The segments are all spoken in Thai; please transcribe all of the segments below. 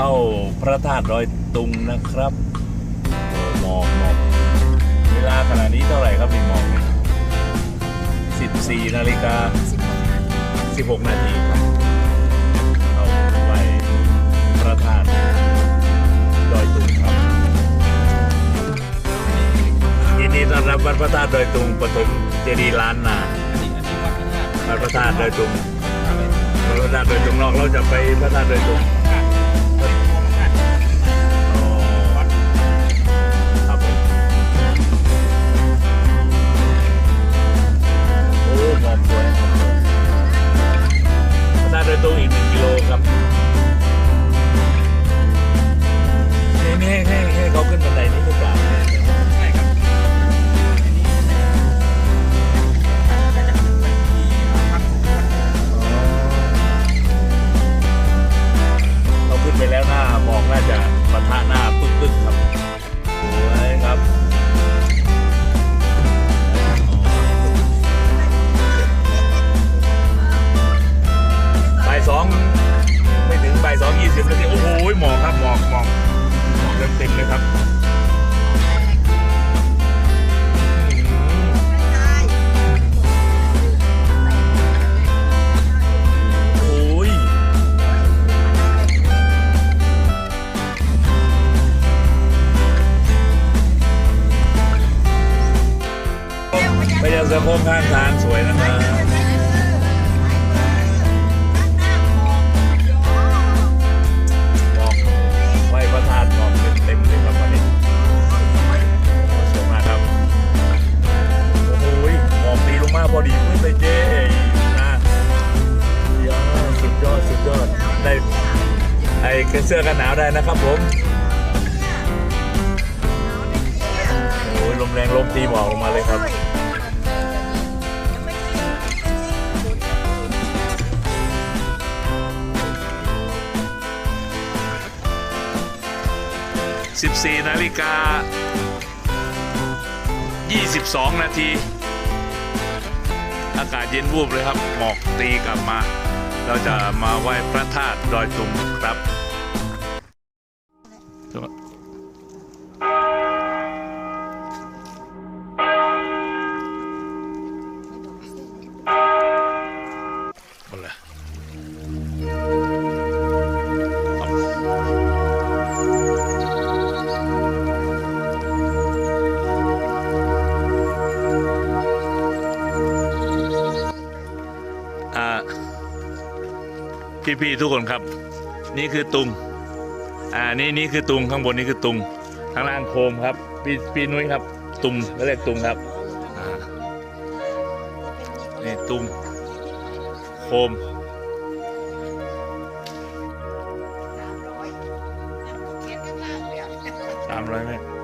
เข้าพระธาตุดอยตุงนะครับหมอกหมอกเวลาขณะนี้เท่าไหร่ครับพี่หมอก14นาฬิกา16 นาทีครับเข้าไปพระธาตุดอยตุงครับยินดีต้อนรับวัดพระธาตุดอยตุงปฐมเจดีย์ล้านนาวัดพระธาตุดพรอยตุงพระธาตุดอยตุงนอกเราจะไปพระธาตุดอยตุง หหมอกครับหมอกหมอกหมอกเต็มเต็มๆเลยครับโอ้ยไปเจอเสือโคร่งข้างทางสวยนะครับ ตีพอดีขึ้นเลยเจ๊นะยอดสุดยอดสุดยอดได้ไอ้เสื้อกันหนาวได้นะครับผมโอ้ยลมแรงลมตีหมอกลงมาเลยครับ14นาฬิกา22นาที อากาศเย็นวูบเลยครับ หมอกตีกลับมา เราจะมาไหว้พระธาตุดอยตุงครับ อ่พี่ๆทุกคนครับ นี่คือตุงอ่านี่นี่คือตุงข้างบนนี่คือตุงข้างล่างโคมครับ พี่พี่นุ้ยครับ ตุงก็เรียกตุงครับนี่ตุงโคมสามร้อยเมตร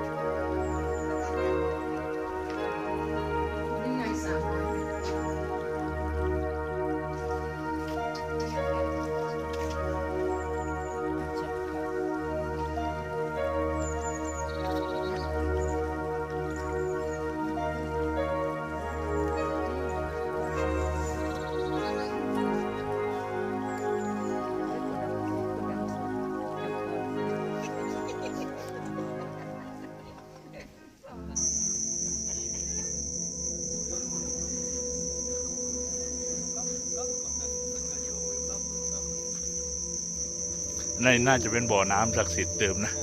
ในน่าจะเป็นบ่อน้ำศักดิ์สิทธิ์เดิมนะ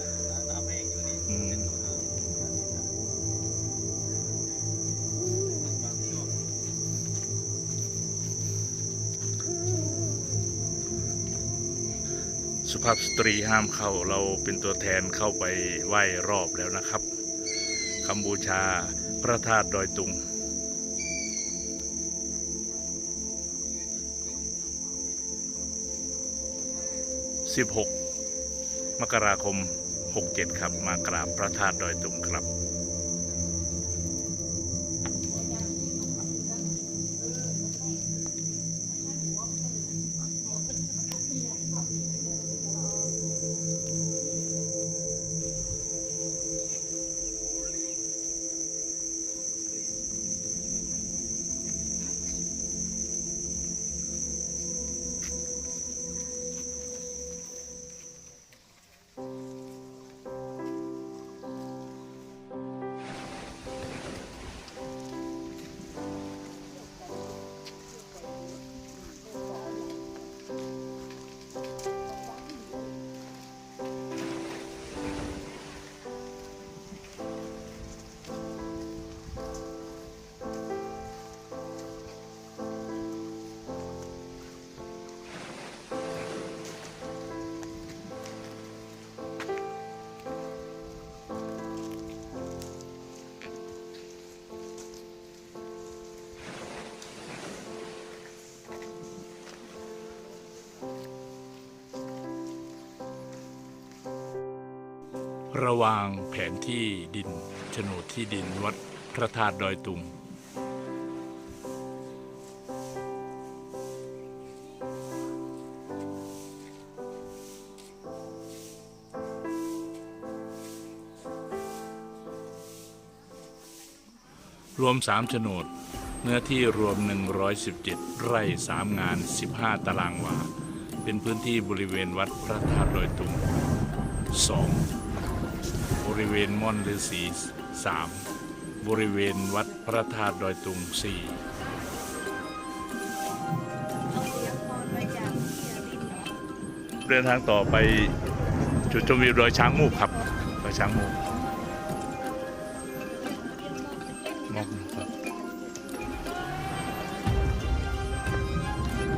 สุภาพสตรีห้ามเข้าเราเป็นตัวแทนเข้าไปไหว้รอบแล้วนะครับคำบูชาพระธาตุดอยตุง 16 มกราคม 67 ครับ มากราบพระธาตุดอยตุงครับ ระหว่างแผนที่ดินโฉนดที่ดินวัดพระธาตุดอยตุง รวม3โฉนด เนื้อที่รวม 117 ไร่ 3 งาน 15 ตารางวา เป็นพื้นที่บริเวณวัดพระธาตุดอยตุง 2. บริเวณม่อนฤาษี 3. บริเวณวัดพระธาตุดอยตุง 4. เอาเสียงพรไปจากเสียนเหรอเดินทางต่อไปจุดชมวิวดอยช้างมูกครับดอยช้างมูกมอง